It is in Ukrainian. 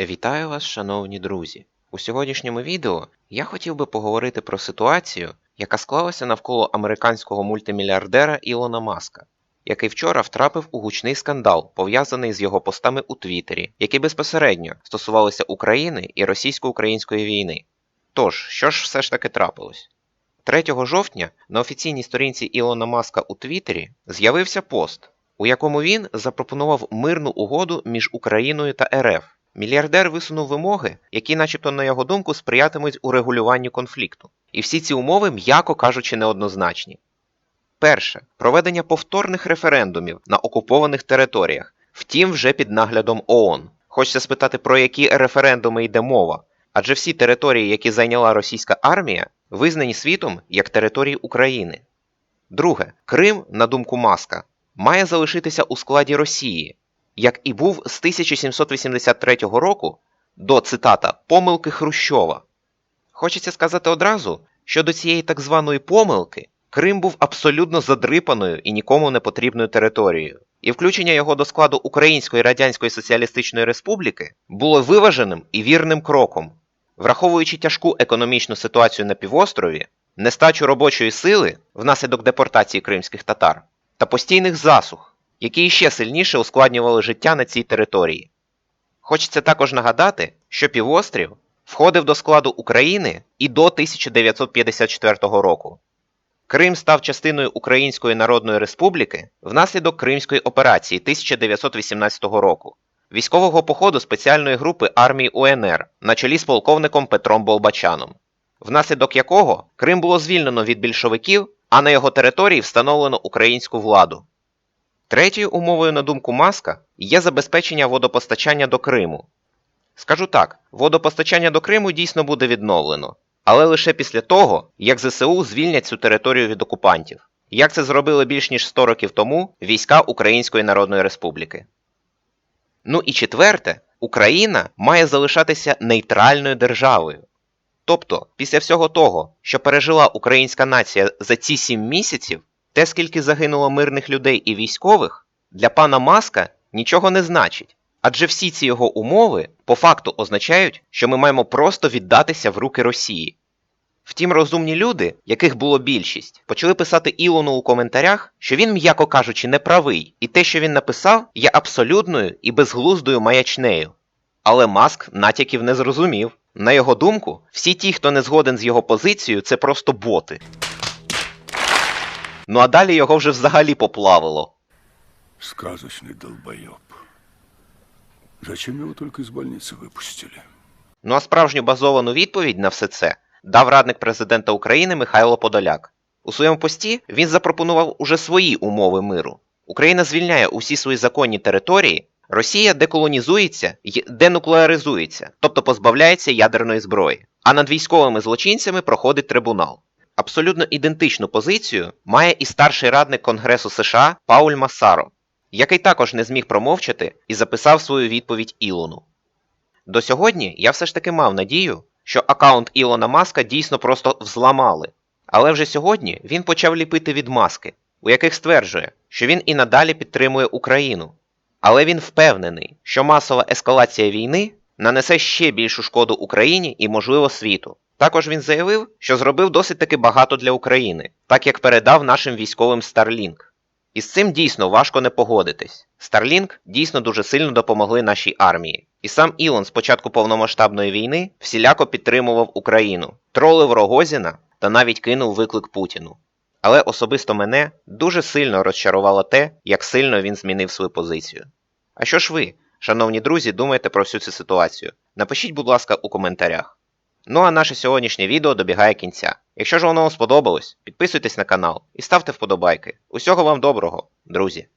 Вітаю вас, шановні друзі! У сьогоднішньому відео я хотів би поговорити про ситуацію, яка склалася навколо американського мультимільярдера Ілона Маска, який вчора втрапив у гучний скандал, пов'язаний з його постами у Твіттері, які безпосередньо стосувалися України і російсько-української війни. Тож, що ж все ж таки трапилось? 3 жовтня на офіційній сторінці Ілона Маска у Твіттері з'явився пост, у якому він запропонував мирну угоду між Україною та РФ. Мільярдер висунув вимоги, які, начебто, на його думку, сприятимуть урегулюванню конфлікту. І всі ці умови, м'яко кажучи, неоднозначні. Перше проведення повторних референдумів на окупованих територіях, втім, вже під наглядом ООН. Хочеться спитати, про які референдуми йде мова, адже всі території, які зайняла російська армія, визнані світом як території України. Друге, Крим, на думку Маска, має залишитися у складі Росії, як і був з 1783 року до цитата помилки Хрущова. Хочеться сказати одразу, що до цієї так званої помилки Крим був абсолютно задрипаною і нікому не потрібною територією, і включення його до складу Української Радянської Соціалістичної Республіки було виваженим і вірним кроком, враховуючи тяжку економічну ситуацію на півострові, нестачу робочої сили внаслідок депортації кримських татар та постійних засух, які ще сильніше ускладнювали життя на цій території. Хочеться також нагадати, що півострів входив до складу України і до 1954 року. Крим став частиною Української Народної Республіки внаслідок Кримської операції 1918 року, військового походу спеціальної групи армії УНР на чолі з полковником Петром Болбачаном, внаслідок якого Крим було звільнено від більшовиків, а на його території встановлено українську владу. Третьою умовою, на думку Маска, є забезпечення водопостачання до Криму. Скажу так, водопостачання до Криму дійсно буде відновлено, але лише після того, як ЗСУ звільнять цю територію від окупантів, як це зробили більш ніж 100 років тому війська Української Народної Республіки. Ну і четверте, Україна має залишатися нейтральною державою. Тобто, після всього того, що пережила українська нація за ці сім місяців, те, скільки загинуло мирних людей і військових, для пана Маска нічого не значить. Адже всі ці його умови по факту означають, що ми маємо просто віддатися в руки Росії. Втім, розумні люди, яких було більшість, почали писати Ілону у коментарях, що він, м'яко кажучи, не правий, і те, що він написав, є абсолютною і безглуздою маячнею. Але Маск натяків не зрозумів. На його думку, всі ті, хто не згоден з його позицією, це просто боти. Ну а далі його вже взагалі поплавило. Сказочный долбоеб. Зачем его только из больницы выпустили? Ну а справжню базовану відповідь на все це дав радник президента України Михайло Подоляк. У своєму пості він запропонував уже свої умови миру. Україна звільняє усі свої законні території, Росія деколонізується і денуклеаризується, тобто позбавляється ядерної зброї. А над військовими злочинцями проходить трибунал. Абсолютно ідентичну позицію має і старший радник Конгресу США Пауль Масаро, який також не зміг промовчати і записав свою відповідь Ілону. До сьогодні я все ж таки мав надію, що аккаунт Ілона Маска дійсно просто взламали. Але вже сьогодні він почав ліпити відмазки, у яких стверджує, що він і надалі підтримує Україну. Але він впевнений, що масова ескалація війни нанесе ще більшу шкоду Україні і, можливо, світу. Також він заявив, що зробив досить таки багато для України, так як передав нашим військовим Starlink. І з цим дійсно важко не погодитись. Starlink дійсно дуже сильно допомогли нашій армії. І сам Ілон з початку повномасштабної війни всіляко підтримував Україну, тролив Рогозіна та навіть кинув виклик Путіну. Але особисто мене дуже сильно розчарувало те, як сильно він змінив свою позицію. А що ж ви, шановні друзі, думаєте про всю цю ситуацію? Напишіть, будь ласка, у коментарях. Ну а наше сьогоднішнє відео добігає кінця. Якщо ж воно вам сподобалось, підписуйтесь на канал і ставте вподобайки. Усього вам доброго, друзі!